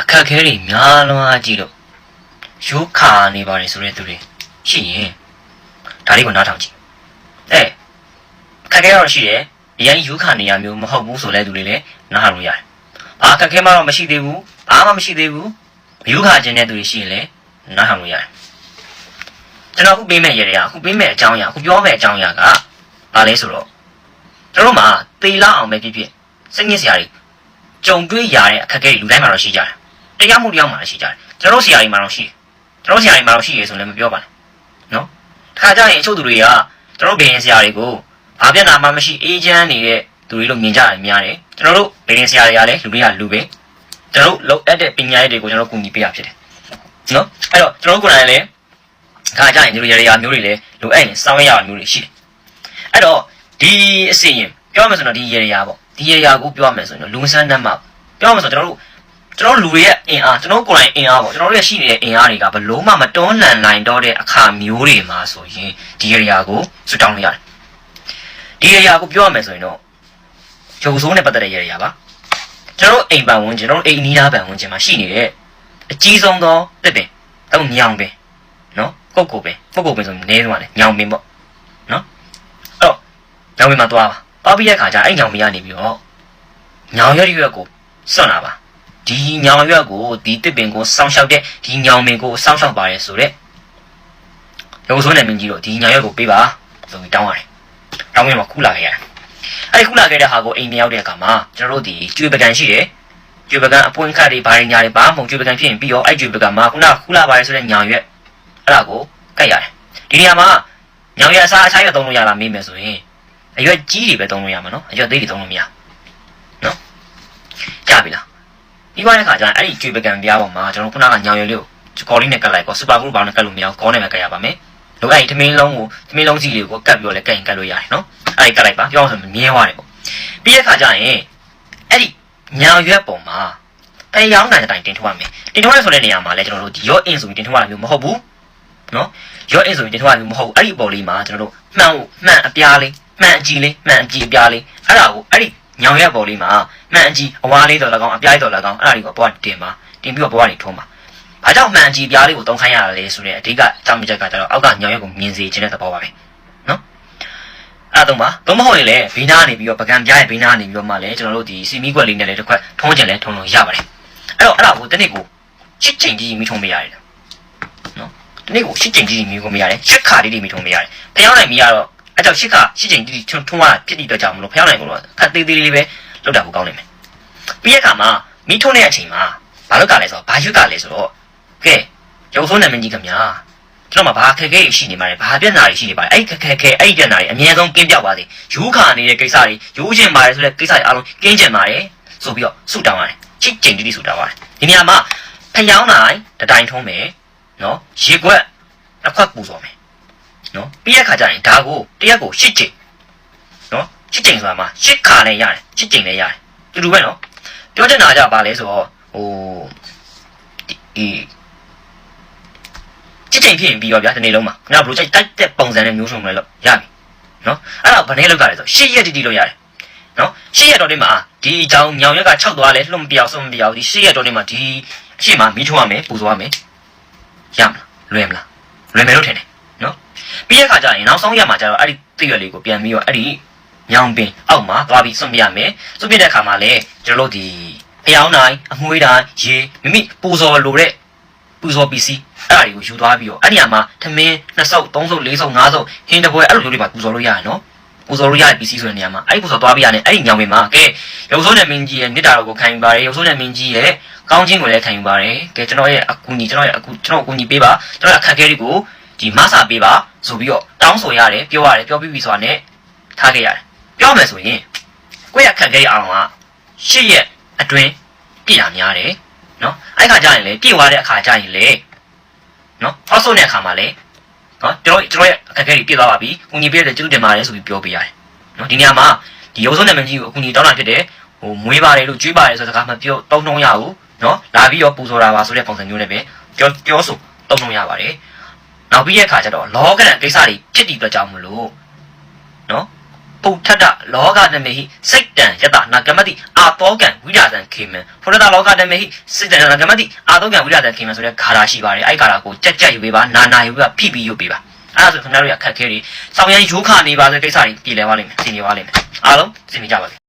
အခက်အခဲတွေများလွန်းအားကြည့်လို့ရိုးခါနေပါတယ်ဆိုတဲ့သူတွေရှိရင်ဒါလေးကိုနားထောင်ကြည့်အဲအခက်အခဲတော့ရှိတယ်အရင်ရိုးခါနေရမျိုးမဟုတ်ဘူးဆိုတဲ့သူတွေလည်းနားထောင်လို့ရတယ်ဘာအခက်အခဲမှတော့မရှိသေးဘူးဘာမှမရှိသေးဘူးရိုးခါခြင်းတဲ့သူတွေရှိရင်လည်းနားထောင်လို့ရတယ်ကျွန်တော်အခုပေးမဲ့ရေတွေကအခုပေးမဲ့အကြောင်းအရာအခုပြောမဲ့အကြောင်းအရာကဘာလဲဆိုတော့ကျွန်တော်တို့မှာ သေလောက်အောင်ပဲဖြစ်ဖြစ်စိတ်ညစ်စရာတွေကြုံတွေ့ရတဲ့အခက်အခဲတွေလူတိုင်းမှာတော့ရှိကြတယ်တရားမှုတရားမှာရှိကြတယ်ကျွန်တော်တို့ဆရာကြီးမှာတော့ရှိတယ်ကျွန်တော်ဆရာကြီးမှာတော့ရှိရဆိုလည်းမပြောပါနဲ့နော်တခါကျရင်အချို့သူတွေကကျွန်တော်ဘယ်ရင်ဆရာတွေကိုဘာပြဿနာမှမရှိအေးချမ်းနေတဲ့သူတွေလို့မြင်ကြတယ်များတယ်ကျွန်တော်တို့ဘယ်ရင်ဆရာတွေကလည်းလူတွေကလူပဲကျွန်တော်တို့လောက်အပ်တဲ့ပညာရေးတွေကိုကျွန်တော်ကူညီပေးရဖြစ်တယ်နော်အဲ့တော့ကျွန်တော်တို့ကိုယ်တိုင်လည်းခါကျရင်ဒီလိုရရမျိုးတွေလည်းလိုအပ်ရင်စောင်းရရမျိုးတွေရှိတယ်အဲ့တော့ဒီအစီရင် ပြောမှဆိုတော့ဒီရရပေါ့ဒီရရကိုပြောမှဆိုရင်လူစမ်းတတ်မှာပြောမှဆိုကျွန်တော်တို့ကျွန်တော်လူတွေရဲ့အင်အားကျွန်တော်ကိုယ်တိုင်အင်အားပေါ့ကျွန်တော်တို့ရဲ့ရှိနေတဲ့အင်အားတွေကဘလို့မှမတွန်းလှန်နိုင်တော့တဲ့အခါမျိုးတွေမှာဆိုရင်ဒီ area ကိုဆွတောင်းလို့ရတယ်ဒီ area ကိုပြောရမယ်ဆိုရင်တော့ရုပ်ဆိုးနဲ့ပတ်သက်တဲ့ area ပါကျွန်တော်တို့အိမ်ပန်ဝင်ကျွန်တော်တို့အိမ်နီးနားပန်ဝင်ကျင်မှာရှိနေတဲ့အကြီးဆုံးသောတစ်ပင်တော့ညောင်ပင်နော်ကုတ်ကုတ်ပင်ကုတ်ကုတ်ပင်ဆိုနေသွားတယ်ညောင်ပင်ပေါ့နော်အဲ့တော့ညောင်ပင်မှာသွားပါ သွားပြီးတဲ့အခါကျအဲ့ညောင်ပင်ကနေပြီးတော့ညောင်ရွက်ရွက်ကိုစွန့်လာပါဒီညောင်ရွက်ကိုဒီတစ်ပင်ကိုစောင်းရှောက်တဲ့ဒီညောင်ပင်ကိုစောင်းရှောက်ပါရဲဆိုတဲ့ရုပ်ဆိုးနဲ့မင်းကြီးတို့ဒီညောင်ရွက်ကိုပေးပါဆိုပြီးတောင်းရတယ်။တောင်းရင်မှခုလာခဲ့ရတယ်။အဲဒီခုလာခဲ့တဲ့ဟာကိုအိမ်ပြန်ရောက်တဲ့အခါမှာကျွန်တော်တို့ဒီကျွေပကံရှိတယ်။ကျွေပကံအပွင့်ခတ်တွေဘာတွေညာတွေဘာမှမဟုတ်ကျွေပကံဖြစ်ရင်ပြီးတော့အဲ့ကျွေပကံမှာခုနခုလာပါရဲဆိုတဲ့ညောင်ရွက်အဲ့ဒါကိုကတ်ရတယ်။ဒီနေရာမှာညောင်ရွက်အစားအခြားရွက်သုံးလို့ရလားမေးမယ်ဆိုရင် အရွက်ကြီးတွေပဲသုံးလို့ရမှာနော်။အရွက်သေးတွေသုံးလို့မရ။နော်။ကြပြီလားပြီးသွားတဲ့ခါကျရင်အဲ့ဒီကျွေပကံပြားပေါ်မှာကျွန်တော်ခုနကညောင်ရွယ်လေးကိုကော်လေးနဲ့ကတ်လိုက်ကောစူပါဂရုဘောင်းနဲ့ကတ်လို့မရဘူးကောနဲ့ပဲကတ်ရပါမယ်။လို့အဲ့ဒီသမင်းလုံးကိုသမင်းလုံးစီလေးကိုကတ်ပြီးတော့လည်းကတ်ရင်ကတ်လို့ရတယ်နော်။အဲ့ဒီကတ်လိုက်ပါပြောအောင်ဆိုမြဲသွားတယ်ပေါ့။ပြီးတဲ့ခါကျရင်အဲ့ဒီညောင်ရွက်ပေါ်မှာအဲရောင်းတဲ့တိုင်တင်ထုတ်ရမယ်။တင်ထုတ်ရဆိုတဲ့နေရာမှာလည်းကျွန်တော်တို့ဒီရော့အင်ဆိုပြီးတင်ထုတ်ရမျိုးမဟုတ်ဘူး။နော်။ရော့အင်ဆိုပြီးတင်ထုတ်ရမျိုးမဟုတ်ဘူး။အဲ့ဒီပေါ်လေးမှာကျွန်တော်တို့မှန်မှန်အပြားလေး မှန်အကြည့်လေးမှန်အကြည့်အပြားလေးအဲ့ဒါကိုအဲ့ဒီညောင်ရွက်ပေါ်လေးမှာမှန်အကြည့်အဝါလေးတော်၎င်းအပြားလေးတော်၎င်းအဲ့ဒါတွေကိုပေါ်တင်ပါတင်ပြီးတော့ပေါ်ကနေထုံးပါ။ဘာကြောင့်မှန်အကြည့်ပြားလေးကိုတုံးခိုင်းရတာလဲဆိုတဲ့အဓိကအကြောင်းပြချက်ကကျတော့အောက်ကညောင်ရွက်ကိုမြင်စေခြင်းတဲ့သဘောပါပဲ။နော်။အဲ့တော့မှဘုမဟုတ်ရင်လည်းဘေးနားနေပြီးတော့ပကံပြားရဲ့ဘေးနားနေပြီးတော့မှလည်းကျွန်တော်တို့ဒီစီမီကွက်လေးနဲ့လည်းတစ်ခွက်ထုံးကျင်လဲထုံးလို့ရပါတယ်။အဲ့တော့အဲ့ဒါကိုတနေ့ကိုချစ်ချိန်ကြီးမိထုံးပေးရတယ်။နော်။တနေ့ကိုချစ်ချိန်ကြီးမိထုံးပေးရတယ်။ရှစ်ခါလေးတွေမိထုံးပေးရတယ်။ဖျောင်းနိုင်မိရတော့ အဲ့ကြောင့်ရှစ်ခါရှစ်ချိန်ကြီးထုံးထုံးရဖြစ်တဲ့အတွက်ကြောင့်မလို့ဖျောင်းနိုင်ကိုတော့ခက်သေးသေးလေးပဲလောက်တာကိုကောင်းနေမယ်။ပြီးတဲ့အခါမှာမိထုံးတဲ့အချိန်မှာဘာလို့ကလဲဆိုတော့ဘာရွက်ကလဲဆိုတော့ကဲရုပ်ဆိုးနာမည်ကြီးခင်ဗျာကျွန်တော်မှာဘာခက်ခဲရှိနေမှာလဲဘာပြဿနာတွေရှိနေပါလဲအဲ့ခက်ခဲခဲအဲ့ပြဿနာတွေအများဆုံးကင်းပြောက်ပါစေယူခါနေတဲ့ကိစ္စတွေယူချင်ပါတယ်ဆိုတဲ့ကိစ္စတွေအားလုံးကင်းကျင်ပါတယ်ဆိုပြီးတော့ဆုတောင်းရတယ်ချစ်ကျင်တိဆုတောင်းရတယ်ဒီနေရာမှာဖျောင်းနိုင်တတိုင်းထုံးမယ်နော်ရေခွက်တစ်ခွက်ပူစော်မယ် နော်ပြီးတဲ့ခါကျရင်ဒါကိုတရက်ကိုရှစ်ကျင်နော်ရှစ်ကျင်ဆိုတာမှာရှစ်ခါလည်းရတယ်ရှစ်ကျင်လည်းရတယ်တူတူပဲနော်ပြောချင်တာကဘာလဲဆိုတော့ဟိုဒီချစ်ချိန်ဖြစ်ရင်ပြီးတော့ဗျာဒီနေ့လုံးမှာခင်ဗျာဘလို့ကြိုက်တိုက်တဲ့ပုံစံနဲ့မျိုးစုံလဲလို့ရပြီနော်အဲ့ဒါဗနဲ့လောက်ကြလဲဆိုရှစ်ရက်တီတီလို့ရတယ်နော်ရှစ်ရက်တော်တင်မှာဒီအကြောင်းညောင်ရက်က6သွားလဲလှုပ်မပြောက်ဆုံးမပြောက်ဒီရှစ်ရက်တော်တင်မှာဒီအရှိမမီးထွားမယ်ပူသွားမယ်ရမလားလွယ်မလားလွယ်မယ်လို့ထင်တယ် နော်ပြီးတဲ့ခါကျရင်နောက်ဆုံးရက်မှာကျတော့အဲ့ဒီသိရွက်လေးကိုပြန်ပြီးတော့အဲ့ဒီညောင်ပင်အောက်မှာသွားပြီးစွန့်ပြရမယ်စွန့်ပြတဲ့အခါမှာလဲကျွန်တော်တို့ဒီဖျောင်းတိုင်းအမွှေးတိုင်းရေမိမိပူဇော်လိုတဲ့ပူဇော်ပစ္စည်းအဲ့ဒါတွေကိုယူသွားပြီးတော့အဲ့ဒီမှာထမင်းနှစ်ဆုပ်သုံးဆုပ်လေးဆုပ်ငါးဆုပ်ဟင်းတပွဲအဲ့လိုမျိုးတွေပါပူဇော်လို့ရတယ်နော်ပူဇော်လို့ရတဲ့ပစ္စည်းဆိုတဲ့နေရာမှာအဲ့ဒီပူဇော်သွားပြီးရတယ်အဲ့ဒီညောင်ပင်မှာကဲရုပ်ဆိုးနဲ့မင်းကြီးရဲ့မေတ္တာတော်ကိုခံယူပါတယ်ရုပ်ဆိုးနဲ့မင်းကြီးရဲ့ကောင်းခြင်းကိုလည်းခံယူပါတယ်ကဲကျွန်တော်ရဲ့အကူညီကျွန်တော်ရဲ့အကူကျွန်တော်အကူညီပေးပါကျွန်တော်ရဲ့အခက်အခဲတွေကို ဒီမဆာပေးပါဆိုပြီးတော့တောင်းဆိုရတယ်ပြောရတယ်ပြောပြီးပြီဆိုတာနဲ့ထားခဲ့ရတယ်ပြောမယ်ဆိုရင်ကိုယ့်ရဲ့အခက်အခဲအောင်ကရှစ်ရက်အတွင်းပြည့်တာများတယ်နော်အဲ့ခါကျရင်လေပြည့်သွားတဲ့အခါကျရင်လေနော်ဟောက်ဆုံးတဲ့အခါမှာလေနော်ကျွန်တော်ကျွန်တော်ရဲ့အခက်အခဲတွေပြည့်သွားပါပြီ။ကိုညီပြည့်တဲ့ကျေးဇူးတင်ပါတယ်ဆိုပြီးပြောပေးရတယ်။နော်ဒီနေရာမှာဒီရုပ်ဆုံးနာမည်ကြီးကိုအကူညီတောင်းတာဖြစ်တယ်။ဟိုမွေးပါတယ်လို့ကြွေးပါတယ်ဆိုတဲ့စကားမှပြောတုံးတုံးရဘူး။နော်လာပြီးတော့ပူဇော်တာပါဆိုတဲ့ပုံစံမျိုးနဲ့ပဲပြောပြောဆိုတုံးတုံးရပါတယ်။ နောက်ပြီးတဲ့အခါကျတော့လောကရန်ကိစ္စတွေဖြစ်တည်အတွက်ကြောင့်မလို့နော်ပုထတလောကတမေဟိစိတ်တံယတနာဂမတိအာတောကံဝိဒာတံခေမံဖုရတလောကတမေဟိစိတ်တံနာဂမတိအာတောကံဝိဒာတံခေမံဆိုတဲ့ခါရာရှိပါတယ်အဲ့ဒီခါရာကိုကြက်ကြက်ယူပေးပါနာနာယူပေးပါဖိဖိယူပေးပါအဲ့ဒါဆိုခင်ဗျားတို့ရအခက်ခဲတွေစောင်းရန်ရိုးခနေပါဆိုတဲ့ကိစ္စတွေပြည်လဲသွားလိမ့်မယ်သိနေပါလိမ့်မယ်အားလုံးသိနေကြပါစေ